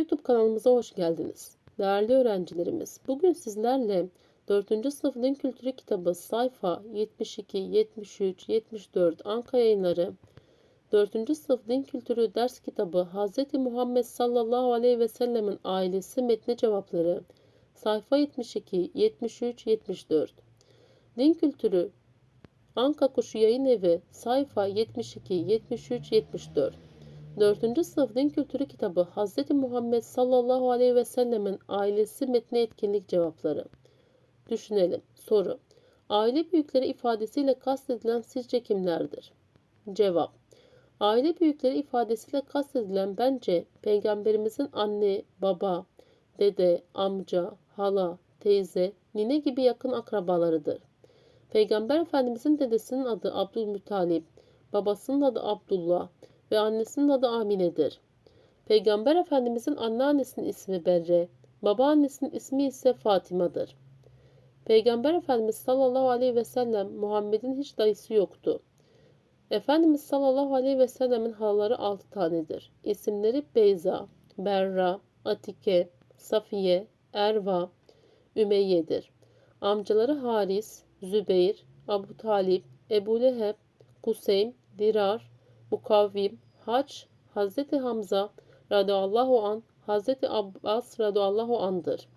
YouTube kanalımıza hoş geldiniz. Değerli öğrencilerimiz, bugün sizlerle 4. sınıf din kültürü kitabı sayfa 72, 73, 74 Anka yayınları 4. sınıf din kültürü ders kitabı Hz. Muhammed sallallahu aleyhi ve sellemin ailesi metni cevapları sayfa 72, 73, 74 Din kültürü Anka Kuşu Yayın Evi sayfa 72, 73, 74 4. sınıf din kültürü kitabı Hz. Muhammed sallallahu aleyhi ve sellemin ailesi metni etkinlik cevapları. Düşünelim. Soru. Aile büyükleri ifadesiyle kastedilen sizce kimlerdir? Cevap. Aile büyükleri ifadesiyle kastedilen bence peygamberimizin anne, baba, dede, amca, hala, teyze, nine gibi yakın akrabalarıdır. Peygamber Efendimizin dedesinin adı Abdülmuttalip, babasının adı Abdullah, ve annesinin adı Amine'dir. Peygamber Efendimizin anneannesinin ismi Berre, babaannesinin ismi ise Fatima'dır. Peygamber Efendimiz sallallahu aleyhi ve sellem Muhammed'in hiç dayısı yoktu. Efendimiz sallallahu aleyhi ve sellemin halaları altı tanedir. İsimleri Beyza, Berra, Atike, Safiye, Erva, Ümeyye'dir. Amcaları Haris, Zübeyir, Abu Talip, Ebu Leheb, Kuseym, Dirar, Mukavvim, Haç, Hazreti Hamza radıyallahu an, Hazreti Abbas radıyallahu andır.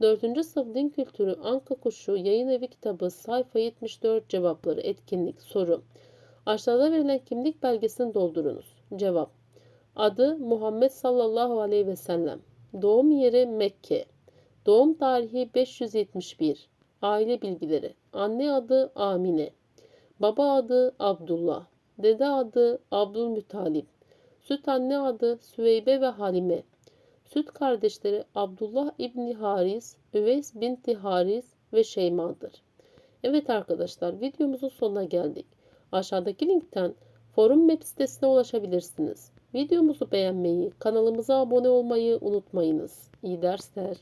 4. sınıf din kültürü Anka Kuşu yayın evi kitabı sayfa 74 cevapları etkinlik soru. Aşağıda verilen kimlik belgesini doldurunuz. Cevap. Adı Muhammed sallallahu aleyhi ve sellem. Doğum yeri Mekke. Doğum tarihi 571. Aile bilgileri. Anne adı Amine. Baba adı Abdullah. Dede adı Abdülmuttalip. Süt anne adı Süveybe ve Halime. Süt kardeşleri Abdullah İbni Haris, Üveys binti Haris ve Şeyma'dır. Evet arkadaşlar videomuzun sonuna geldik. Aşağıdaki linkten forum web sitesine ulaşabilirsiniz. Videomuzu beğenmeyi, kanalımıza abone olmayı unutmayınız. İyi dersler.